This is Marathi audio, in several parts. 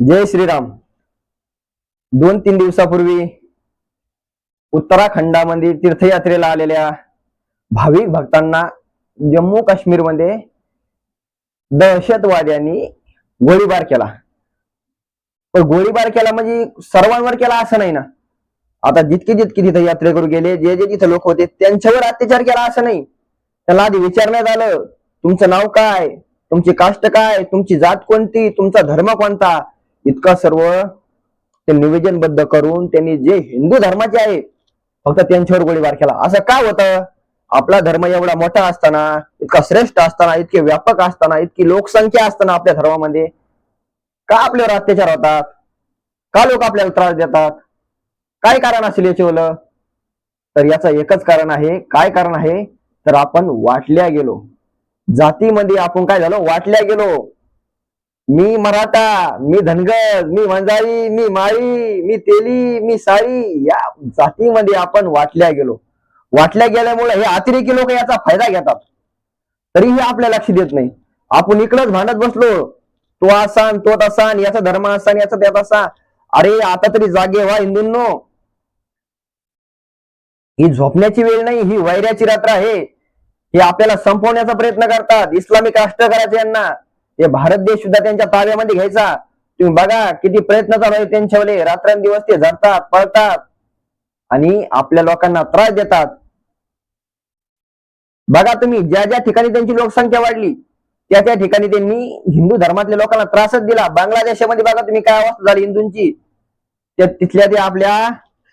जय श्रीराम. दोन तीन दिवसापूर्वी उत्तराखंडामध्ये तीर्थयात्रेला आलेल्या भाविक भक्तांना जम्मू काश्मीरमध्ये दहशतवाद्यांनी गोळीबार केला. पण गोळीबार केला म्हणजे सर्वांवर केला असं नाही ना? आता जितके जितके तिथे यात्रेकरू गेले जे जे तिथे लोक होते त्यांच्यावर अत्याचार केला असं नाही. त्याला आधी विचारण्यात आलं तुमचं नाव काय? तुमची कास्ट काय? तुमची जात कोणती? तुमचा धर्म कोणता? इतका सर्व ते निवेदनबद्ध करून त्यांनी जे हिंदू धर्माचे आहे फक्त त्यांच्यावर गोळीबार केला. असं का होतं? आपला धर्म एवढा मोठा असताना इतका श्रेष्ठ असताना इतके व्यापक असताना इतकी लोकसंख्या असताना आपल्या धर्मामध्ये का आपल्यावर अत्याचार होतात? का लोक आपल्याला त्रास देतात? काय कारण असेल याच्यावलं तर याचं एकच कारण आहे. काय कारण आहे? तर आपण वाटल्या गेलो. जातीमध्ये आपण काय झालो? वाटल्या गेलो. मी मराठा मी धनगर मी वंजारी मी माळी मी तेली मी साळी या जातीमध्ये आपण वाटल्या गेलो. वाटल्या गेल्यामुळे हे अतिरेकी लोक याचा फायदा घेतात. तरीही आपल्या लक्ष देत नाही. आपण इकडंच भांडत बसलो. तो आसान तो तसान याचा धर्म असान याचा त्यात असा. अरे आता तरी जागे व्हा हिंदूंनो. ही झोपण्याची वेळ नाही ही वैऱ्याची रात्र आहे. हे आपल्याला संपवण्याचा प्रयत्न करतात. इस्लामिक राष्ट्र करायचे यांना. हे भारत देश सुद्धा त्यांच्या ताब्यामध्ये घ्यायचा. तुम्ही बघा किती प्रयत्न चालू आहे त्यांच्यावले रात्रंदिवस ते झडतात पळतात. आणि आपल्या लोकांना त्रास देतात. बघा तुम्ही ज्या ज्या ठिकाणी त्यांची लोकसंख्या वाढली त्या त्या ठिकाणी त्यांनी हिंदू धर्मातल्या लोकांना त्रासच दिला. बांगलादेशामध्ये बघा तुम्ही काय अवस्था झाली हिंदूंची. त्या तिथल्या ते आपल्या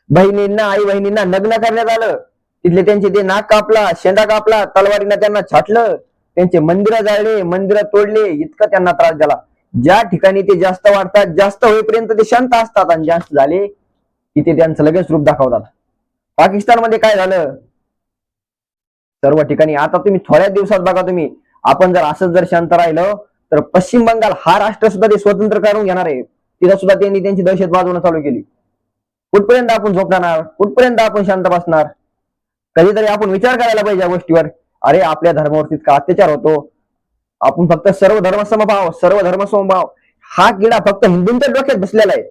बहिणींना आई बहिणींना नग्न करण्यात आलं. तिथले त्यांचे ते नाक कापला शेंडा कापला तलवारीनं त्यांना छाटलं. त्यांचे मंदिरं जाळले मंदिरं तोडले इतका त्यांना त्रास झाला. ज्या ठिकाणी ते जास्त वाढतात जास्त होईपर्यंत ते शांत असतात आणि जास्त झाले की ते त्यांचं लगेच रूप दाखवतात. पाकिस्तानमध्ये काय झालं? सर्व ठिकाणी आता तुम्ही थोड्या दिवसात बघा तुम्ही आपण जर असंच जर शांत राहिलं तर पश्चिम बंगाल हा राष्ट्र सुद्धा ते स्वतंत्र करून घेणार आहे. तिथं सुद्धा त्यांनी त्यांची दहशत वाजवणं चालू केली. कुठपर्यंत आपण झोपणार कुठपर्यंत आपण शांत बसणार? कधीतरी आपण विचार करायला पाहिजे या गोष्टीवर. अरे आपल्या धर्मावरती इतका अत्याचार होतो. आपण फक्त सर्व धर्म समभाव सर्व धर्म समभाव. हा किडा फक्त हिंदूंच्या डोक्यात बसलेला आहे.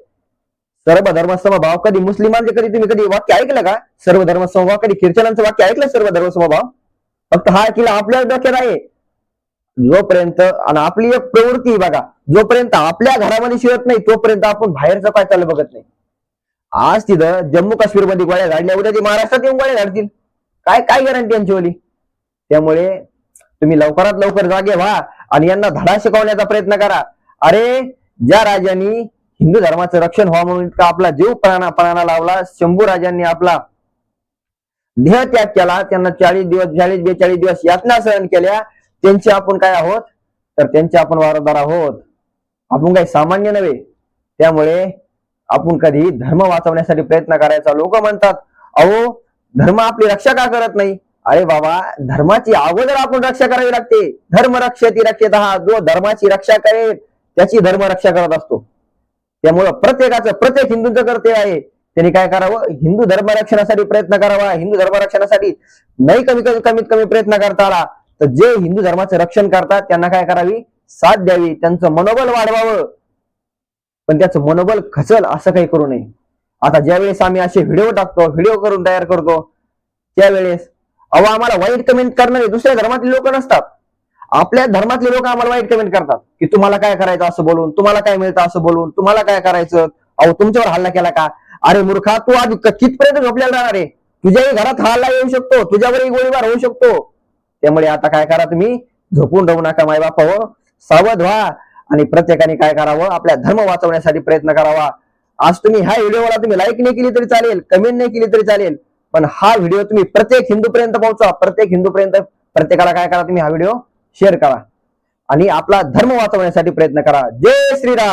सर्व धर्म समभाव कधी मुस्लिमांचे कधी तुम्ही कधी वाक्य ऐकलं का? सर्व धर्म समभाव कधी ख्रिश्चनांचं वाक्य ऐकलं सर्व धर्म समभाव? फक्त हा किल्ला आपल्या डोक्यात आहे. जोपर्यंत आणि आपली एक प्रवृत्ती बघा जोपर्यंत आपल्या घरामध्ये शिरत नाही तोपर्यंत आपण बाहेरचं काय चालू बघत नाही. आज तिथं जम्मू काश्मीरमध्ये गोळ्या झाडल्या उद्या ते महाराष्ट्रात येऊन गोळ्या झाडतील. काय काय गॅरंटी यांची ओली? त्यामुळे तुम्ही लवकरात लवकर जागे व्हा आणि यांना धडा शिकवण्याचा प्रयत्न करा. अरे ज्या राजांनी हिंदू धर्माचं रक्षण व्हा म्हणून इतका आपला जीव प्राणा प्राणा लावला शंभू राजांनी आपला देह त्याग केला त्यांना चाळीस दिवस चाळीस बेचाळीस दिवस यातना सहन केल्या त्यांचे आपण काय आहोत? तर त्यांचे आपण वारसदार आहोत. आपण काही सामान्य नव्हे. त्यामुळे आपण कधी धर्म वाचवण्यासाठी प्रयत्न करायचा. लोक म्हणतात अहो धर्म आपली रक्षा का करत नाही? अरे बाबा धर्माची अगोदर आपण रक्षा करावी लागते. धर्म रक्षती रक्षित हा जो धर्माची रक्षा करेल त्याची धर्म रक्षा करत असतो. त्यामुळं प्रत्येकाचं प्रत्येक हिंदूंचं कर्तव्य आहे. त्यांनी काय करावं? हिंदू धर्म रक्षणासाठी प्रयत्न करावा. हिंदू धर्म रक्षणासाठी नाही कमी कमी कमीत कमी प्रयत्न करता आला तर जे हिंदू धर्माचं रक्षण करतात त्यांना काय करावी? साथ द्यावी. त्यांचं मनोबल वाढवावं. पण त्याचं मनोबल खचल असं काही करू नये. आता ज्यावेळेस आम्ही असे व्हिडिओ टाकतो व्हिडिओ करून तयार करतो त्यावेळेस अहो आम्हाला वाईट कमेंट करणारे दुसऱ्या धर्मातले लोक नसतात. आपल्या धर्मातले लोक आम्हाला वाईट कमेंट करतात. की तुम्हाला काय करायचं असं बोलून तुम्हाला काय मिळतं असं बोलून तुम्हाला काय करायचं? अहो तुमच्यावर हल्ला केला का? अरे मूर्खा तू आज कितपर्यंत झोपलेला राहणार आहे? तुझ्याही घरात हा हल्ला येऊ शकतो तुझ्यावरही गोळीबार होऊ शकतो. त्यामुळे आता काय करा तुम्ही? झोपून राहू नका माय बापावं सावध व्हा आणि प्रत्येकाने काय करावं? आपल्या धर्म वाचवण्यासाठी प्रयत्न करावा. आज तुम्ही ह्या व्हिडिओला तुम्ही लाईक नाही केली तरी चालेल कमेंट नाही केली तरी चालेल. पण हा व्हिडिओ तुम्ही प्रत्येक हिंदूपर्यंत पोहोचवा. पोहोचा प्रत्येक हिंदूपर्यंत प्रत्येकाला काय करा तुम्ही हा व्हिडिओ शेअर करा. आणि आपला धर्म वाचवण्यासाठी प्रयत्न करा. जय श्रीराम!